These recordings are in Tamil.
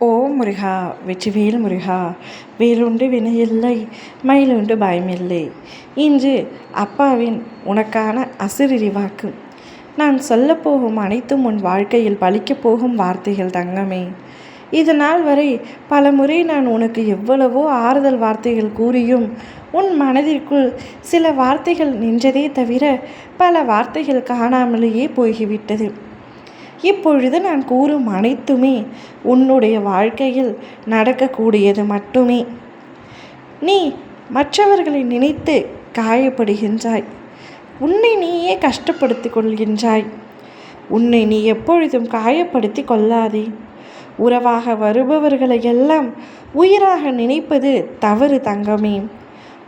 ஓ முருகா வெற்றிவேல் முருகா வேலுண்டு வினையில்லை மயிலுண்டு பயமில்லை. இன்று அப்பாவின் உனக்கான அசிரிரி வாக்கு நான் சொல்லப்போகும் அனைத்தும் உன் வாழ்க்கையில் பலிக்கப் போகும் வார்த்தைகள் தங்கமே. இது நாள் வரை பல முறை நான் உனக்கு எவ்வளவோ ஆறுதல் வார்த்தைகள் கூறியும் உன் மனதிற்குள் சில வார்த்தைகள் நின்றதே தவிர பல வார்த்தைகள் காணாமலேயே போய்விட்டது. இப்பொழுது நான் கூறும் அனைத்துமே உன்னுடைய வாழ்க்கையில் நடக்கக்கூடியது மட்டுமே. நீ மற்றவர்களை நினைத்து காயப்படுகின்றாய். உன்னை நீயே கஷ்டப்படுத்திக் கொள்கின்றாய். உன்னை நீ எப்பொழுதும் காயப்படுத்தி கொள்ளாதே. உறவாக வருபவர்களை எல்லாம் உயிராக நினைப்பது தவறு தங்கமே.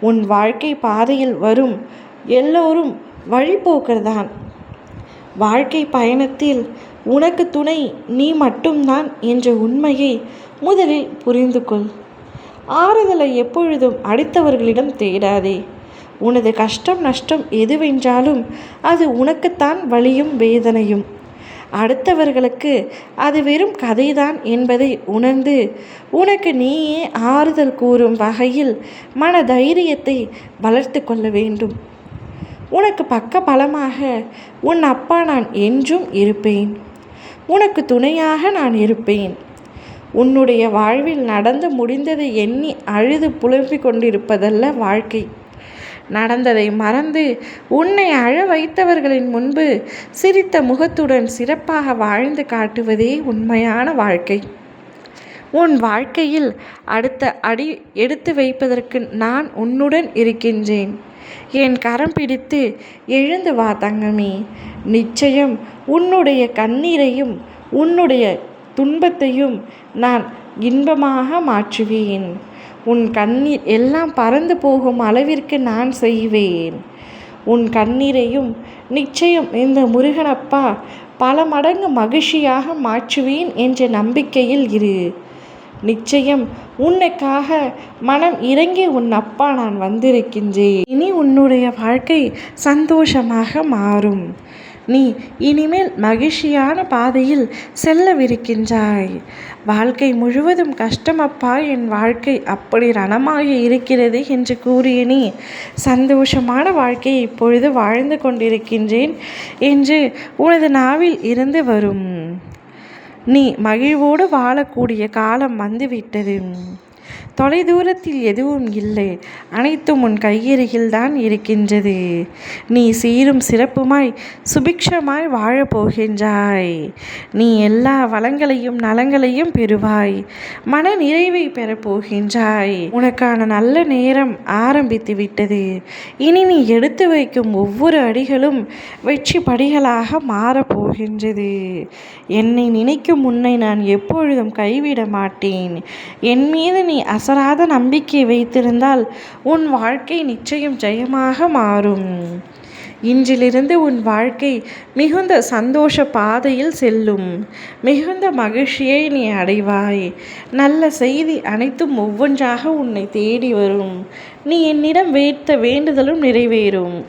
உன் வாழ்க்கை பாதையில் வரும் எல்லோரும் வழிபோக்கர்தான் வாழ்க்கை பயணத்தில் உனக்கு துணை நீ மட்டும்தான் என்ற உண்மையை முதலில் புரிந்து கொள் ஆறுதலை எப்பொழுதும் அடித்தவர்களிடம் தேடாதே. உனது கஷ்டம் நஷ்டம் எதுவென்றாலும் அது உனக்குத்தான் வலியும் வேதனையும். அடுத்தவர்களுக்கு அது வெறும் கதைதான் என்பதை உணர்ந்து உனக்கு நீயே ஆறுதல் கூறும் வகையில் மன தைரியத்தை வளர்த்து கொள்ள வேண்டும். உனக்கு பக்க பலமாக உன் அப்பா நான் என்றும் இருப்பேன். உனக்கு துணையாக நான் இருப்பேன். உன்னுடைய வாழ்வில் நடந்து முடிந்ததை எண்ணி அழுது புலம்பிக் கொண்டிருப்பதல்ல வாழ்க்கை. நடந்ததை மறந்து உன்னை அழ வைத்தவர்களின் முன்பு சிரித்த முகத்துடன் சிறப்பாக வாழ்ந்து காட்டுவதே உண்மையான வாழ்க்கை. உன் வாழ்க்கையில் அடுத்த அடி எடுத்து வைப்பதற்கு நான் உன்னுடன் இருக்கின்றேன். என் கரம் பிடித்து எழுந்து வா தங்கமே. நிச்சயம் உன்னுடைய கண்ணீரையும் உன்னுடைய துன்பத்தையும் நான் இன்பமாக மாற்றுவேன். உன் கண்ணீர் எல்லாம் பறந்து போகும் அளவிற்கு நான் செய்வேன். உன் கண்ணீரையும் நிச்சயம் இந்த முருகனப்பா பல மடங்கு மகிழ்ச்சியாக மாற்றுவேன் என்ற நம்பிக்கையில் இரு. நிச்சயம் உன்னைக்காக மனம் இறங்கி உன் அப்பா நான் வந்திருக்கின்றேன். இனி உன்னுடைய வாழ்க்கை சந்தோஷமாக மாறும். நீ இனிமேல் மகிழ்ச்சியான பாதையில் செல்லவிருக்கின்றாய். வாழ்க்கை முழுவதும் கஷ்டமப்பா என் வாழ்க்கை அப்படி ரணமாக இருக்கிறது என்று கூறிய நீ சந்தோஷமான வாழ்க்கையை இப்பொழுது வாழ்ந்து கொண்டிருக்கின்றேன் என்று உனது நாவில் இருந்து வரும். நீ மகிழ்வோடு வாழக்கூடிய காலம் வந்துவிட்டது. தொலைதூரத்தில் எதுவும் இல்லை. அனைத்தும் உன் கையருகில்தான் இருக்கின்றது. நீ சீரும் சிறப்புமாய் சுபிக்ஷமாய் வாழப்போகின்றாய் நீ எல்லா வளங்களையும் நலங்களையும் பெறுவாய். மன நிறைவை பெறப்போகின்றாய் உனக்கான நல்ல நேரம் ஆரம்பித்து விட்டது. இனி நீ எடுத்து வைக்கும் ஒவ்வொரு அடிகளும் வெற்றி படிகளாக மாறப்போகின்றது என்னை நினைக்கும் உன்னை நான் எப்பொழுதும் கைவிட மாட்டேன். என் மீது நீ அசராத நம்பிக்கை வைத்திருந்தால் உன் வாழ்க்கை நிச்சயம் ஜெயமாக மாறும். இன்றிலிருந்து உன் வாழ்க்கை மிகுந்த சந்தோஷ பாதையில் செல்லும். மிகுந்த மகிழ்ச்சியை நீ அடைவாய். நல்ல செய்தி அனைத்தும் ஒவ்வொன்றாக உன்னை தேடி வரும். நீ என்னிடம் வைத்த வேண்டுதலும் நிறைவேறும்.